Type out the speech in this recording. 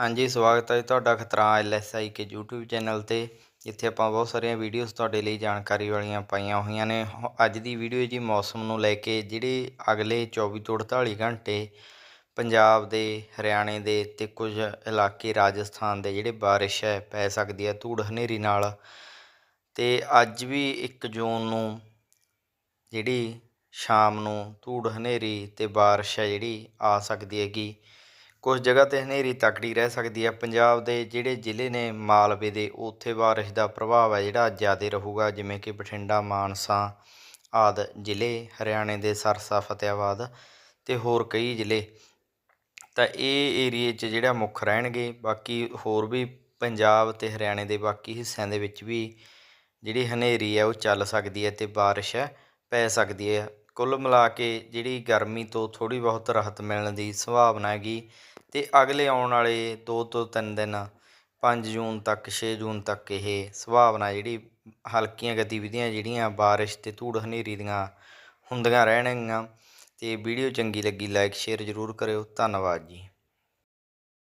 ਹਾਂਜੀ, ਸਵਾਗਤ ਹੈ ਜੀ ਤੁਹਾਡਾ ਖਤਰਾ ਐਲਐਸਆਈ ਕੇ YouTube ਚੈਨਲ ਤੇ, ਜਿੱਥੇ ਆਪਾਂ ਬਹੁਤ ਸਾਰੀਆਂ ਵੀਡੀਓਜ਼ ਤੁਹਾਡੇ ਲਈ ਜਾਣਕਾਰੀ ਵਾਲੀਆਂ ਪਾਈਆਂ ਹੋਈਆਂ ਨੇ। ਹੁ- ਅੱਜ ਦੀ ਵੀਡੀਓ ਜੀ ਮੌਸਮ ਨੂੰ ਲੈ ਕੇ ਜਿਹੜੇ ਅਗਲੇ 24 ਤੋਂ 48 ਘੰਟੇ ਪੰਜਾਬ ਦੇ, ਹਰਿਆਣੇ ਦੇ ਤੇ ਕੁਝ ਇਲਾਕੇ ਰਾਜਸਥਾਨ ਦੇ ਜਿਹੜੇ ਬਾਰਿਸ਼ ਹੈ, ਪੈ ਸਕਦੀ ਹੈ ਧੂੜ ਹਨੇਰੀ ਨਾਲ। ਤੇ ਅੱਜ ਵੀ 1 ਜੂਨ ਨੂੰ ਜਿਹੜੀ ਸ਼ਾਮ ਨੂੰ ਧੂੜ ਹਨੇਰੀ ਤੇ ਬਾਰਿਸ਼ ਹੈ ਜਿਹੜੀ ਆ ਸਕਦੀ ਹੈਗੀ। ਕੁਝ ਜਗ੍ਹਾ ਤੇ ਹਨੇਰੀ ਤਕੜੀ ਰਹਿ ਸਕਦੀ ਹੈ ਪੰਜਾਬ ਦੇ ਜਿਹੜੇ ਜ਼ਿਲ੍ਹੇ ਨੇ ਮਾਲਵੇ ਦੇ ਉੱਥੇ ਬਾਰਿਸ਼ ਦਾ ਪ੍ਰਭਾਵ ਹੈ ਜਿਹੜਾ ਜ਼ਿਆਦਾ ਰਹੂਗਾ, ਜਿਵੇਂ ਕਿ ਬਠਿੰਡਾ, ਮਾਨਸਾ ਆਦਿ ਜ਼ਿਲ੍ਹੇ, ਹਰਿਆਣੇ ਦੇ ਸਰਸਾ, ਫਤਿਆਬਾਦ ਤੇ ਹੋਰ ਕਈ ਜ਼ਿਲ੍ਹੇ। ਤਾਂ ਇਹ ਏਰੀਏ 'ਚ ਜਿਹੜਾ ਮੁੱਖ ਰਹਿਣਗੇ, ਬਾਕੀ ਹੋਰ ਵੀ ਪੰਜਾਬ ਤੇ ਹਰਿਆਣੇ ਦੇ ਬਾਕੀ ਹਿੱਸਿਆਂ ਦੇ ਵਿੱਚ ਵੀ ਜਿਹੜੀ ਹਨੇਰੀ ਹੈ ਉਹ ਚੱਲ ਸਕਦੀ ਹੈ ਤੇ ਬਾਰਿਸ਼ ਹੈ ਪੈ ਸਕਦੀ ਹੈ ਕੁੱਲ ਮਿਲਾ ਕੇ ਜਿਹੜੀ ਗਰਮੀ ਤੋਂ ਥੋੜੀ ਬਹੁਤ ਰਾਹਤ ਮਿਲਣ ਦੀ ਸੰਭਾਵਨਾ ਹੈਗੀ ਤੇ ਅਗਲੇ ਆਉਣ ਵਾਲੇ 2 ਤੋਂ 3 ਦਿਨ 5 ਜੂਨ ਤੱਕ 6 ਜੂਨ ਤੱਕ ਇਹ ਸੰਭਾਵਨਾ ਜਿਹੜੀ ਹਲਕੀਆਂ ਗਤੀਵਿਧੀਆਂ ਜਿਹੜੀਆਂ ਬਾਰਿਸ਼ ਤੇ ਧੂੜ ਹਨੇਰੀ ਦੀਆਂ ਹੁੰਦੀਆਂ ਰਹਿਣਗੀਆਂ ਤੇ ਵੀਡੀਓ ਚੰਗੀ ਲੱਗੀ, ਲਾਈਕ, ਸ਼ੇਅਰ ਜ਼ਰੂਰ ਕਰਿਓ, ਧੰਨਵਾਦ ਜੀ।